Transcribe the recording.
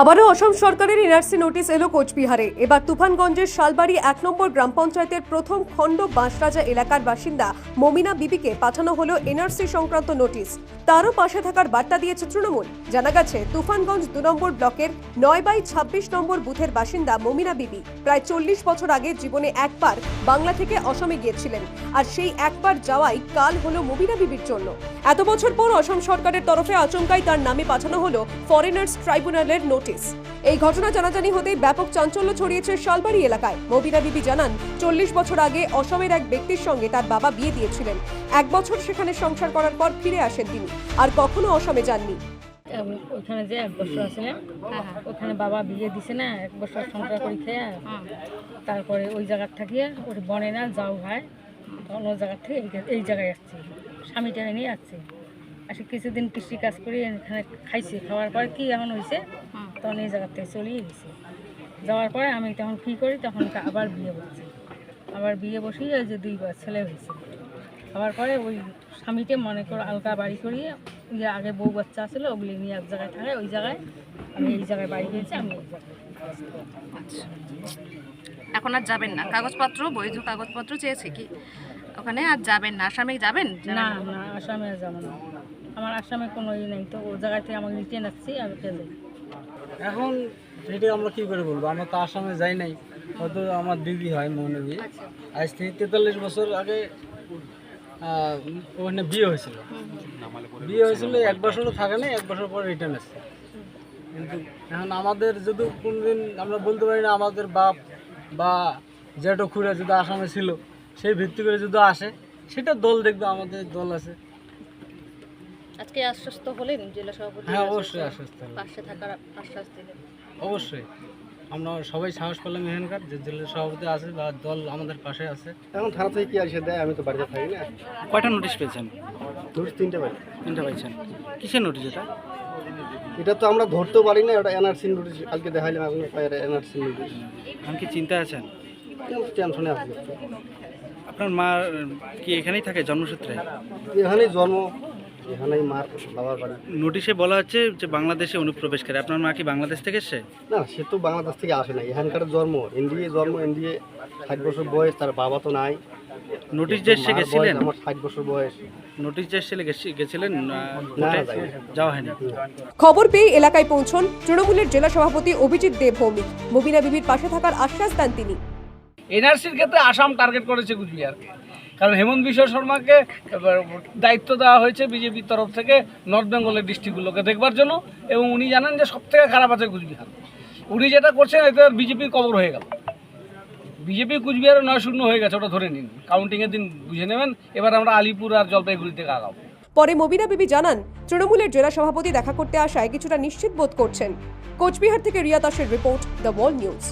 আবারও অসম সরকারের NRC notice এলো কোচবিহারে। এবার তুফানগঞ্জের শালবাড়ি এক নম্বর গ্রাম পঞ্চায়েতের প্রথম খণ্ড বাঁশরাজা এলাকার বাসিন্দা মমিনা বিবিকে পাঠানো হলো এনআরসি সংক্রান্ত নোটিশ। তারও পাশে থাকার বার্তা দিয়েছে তৃণমূল। জানা গেছে, তুফানগঞ্জ দু নম্বর ব্লকের নয় বাই ছাব্বিশ নম্বর বুথের বাসিন্দা মমিনা বিবি প্রায় চল্লিশ বছর আগে জীবনে একবার বাংলা থেকে অসমে গিয়েছিলেন আর সেই একবার যাওয়াই কাল হলো মমিনা বিবির জন্য। এত বছর পর অসম সরকারের তরফে আচমকাই তার নামে পাঠানো হলো ফরেনার্স ট্রাইব্যুনালের নোটিশ। এই ঘটনা জানাজানি হতেই ব্যাপক চাঞ্চল্য ছড়িয়েছে শালবাড়ি এলাকায়। মবিনা বিবি জানান, চল্লিশ বছর আগে অসমের এক ব্যক্তির সঙ্গে তার বাবা বিয়ে দিয়েছিলেন। এক বছর সেখানে সংসার করার পর ফিরে আসেন তিনি, আর কখনো অসমে যাননি। ওখানে যে এক বছর আছিলেন ওখানে বাবা বিয়ে দিছে না, এক বছর সংসার করে খেয়ে, তারপরে ওই জায়গার থাকিয়ে ওর বনে না যাও তখন ওই জায়গার থেকে এই- জায়গায় আসছি। স্বামীটাকে নিয়ে আসছি। আসে কিছুদিন কৃষি কাজ করে, এখানে খাইছি, খাওয়ার পর কি এখন হয়েছে তখন এই জায়গার থেকে চলিয়ে গেছি। যাওয়ার পরে আমি তখন কী করি তখন আবার বিয়ে বসছি আবার বিয়ে বসিয়ে ওই যে দুইবার ছেলে হয়েছে। হওয়ার পরে ওই স্বামীকে মনে করো আলগা বাড়ি করিয়ে যে আগে বউ বাচ্চা ছিল ওগুলি নিয়ে এক জায়গায় থাকে ওই জায়গায় আমি এই জায়গায় বাড়ি গিয়েছি আমি আচ্ছা। এখন আর যাবেন না। কাগজপত্র বৈধ কাগজপত্র চেয়েছে কি? ওখানে আর যাবেন না? আসামে যাবেন? না না? আসামে আর যাব না। আমার আসামে কোনো ই নেই তো ও জায়গায় থেকে আমাকে রিটেন আসছি আমি পেলে এখন সেটা আমরা কি করে বলব? আমরা তো আসামে যাই নাই। হয়তো আমার দিদি হয় মৌনবী আজ থেকে তেতাল্লিশ বছর আগে ওখানে বিয়ে হয়েছিল। বিয়ে হয়েছিল, এক বছরও থাকে না এক বছর পর রিটার্ন আসছে কিন্তু এখন আমাদের যদি কোনদিন আমরা বলতে পারি না, আমাদের বাপ বা জেঠো খুঁড়ে যদি আসামে ছিল, সেই ভিত্তি করে যদি আসে, সেটা দল দেখবে, আমাদের দল আছে। আজকে আশ্বস্ত হলেন জেলা সভাপতি হ্যাঁ অবশ্যই আশ্বস্ত হব। পাশে থাকার আশ্বাস দিলেন। অবশ্যই। আমরা সবাই সাহস পেলাম এখানকার যে জেলার সভাপতি আছে বা দল আমাদের পাশে আছে। এখন থানা থেকে কি আসে দেয়? আমি তো বাড়িতে থাকি না। কয়টা নোটিশ পেয়েছেন? নোটিশ তিনটে বাড়ি তিনটা পাইছেন। কিসের নোটিশ এটা? এটা তো আমরা ধরতেও পারি না ওটা এনআরসি নোটিশ কালকে দেখাইলাম এখন এনআরসি নোটিশ আমি কি চিন্তায় আছেন? টেনশনে আসবে আপনার মা কি এখানেই থাকে জন্মসূত্রে? এখানেই জন্ম। এখানেই মার বাবার বাড়ি। নোটিশে বলা হচ্ছে যে বাংলাদেশে অনুপ্রবেশকারী। আপনার মা কি বাংলাদেশ থেকে এসছে? না সে তো বাংলাদেশ থেকে আসে না এখানকার জন্ম ইন্ডিয়ে জন্ম ইন্ডিয়ে ষাট বছর বয়স তার বাবা তো নাই। নোটিশ যে এসে গেছিলেন? আমার ষাট বছর বয়স। নোটিশ যে এসে গেছিলেন না যাওয়া হয়নি। খবর পেয়ে এলাকায় পৌঁছন তৃণমূলের জেলা সভাপতি অভিজিৎ দেব ভৌমিক মবিনা বিবির পাশে থাকার আশ্বাস দেন তিনি। এনআরসির ক্ষেত্রে আসাম টার্গেট করেছে কুচবিহারকে। কারণ হেমন্ত বিশ্ব শর্মাকে দায়িত্ব দেওয়া হয়েছে বিজেপির তরফ থেকে নর্থ বেঙ্গলের ডিস্ট্রিক্টগুলোকে দেখবার জন্য, এবং উনি জানেন যে সব থেকে খারাপ আছে কুচবিহার। উনি যেটা করছেন, এতে বিজেপির কবর হয়ে গেল। বিজেপি কুচবিহারে নয় শূন্য হয়ে গেছে, ওটা ধরে নিন। কাউন্টিংয়ের দিন বুঝে নেবেন, এবার আমরা আলিপুর আর জলপাইগুড়ি থেকে আগাবো। পরে মবিনা বিবি জানান, তৃণমূলের জেলা সভাপতি দেখা করতে আসায় কিছুটা নিশ্চিত বোধ করছেন। কোচবিহার থেকে রিয়া দাসের রিপোর্ট, দ্য ওয়াল নিউজ।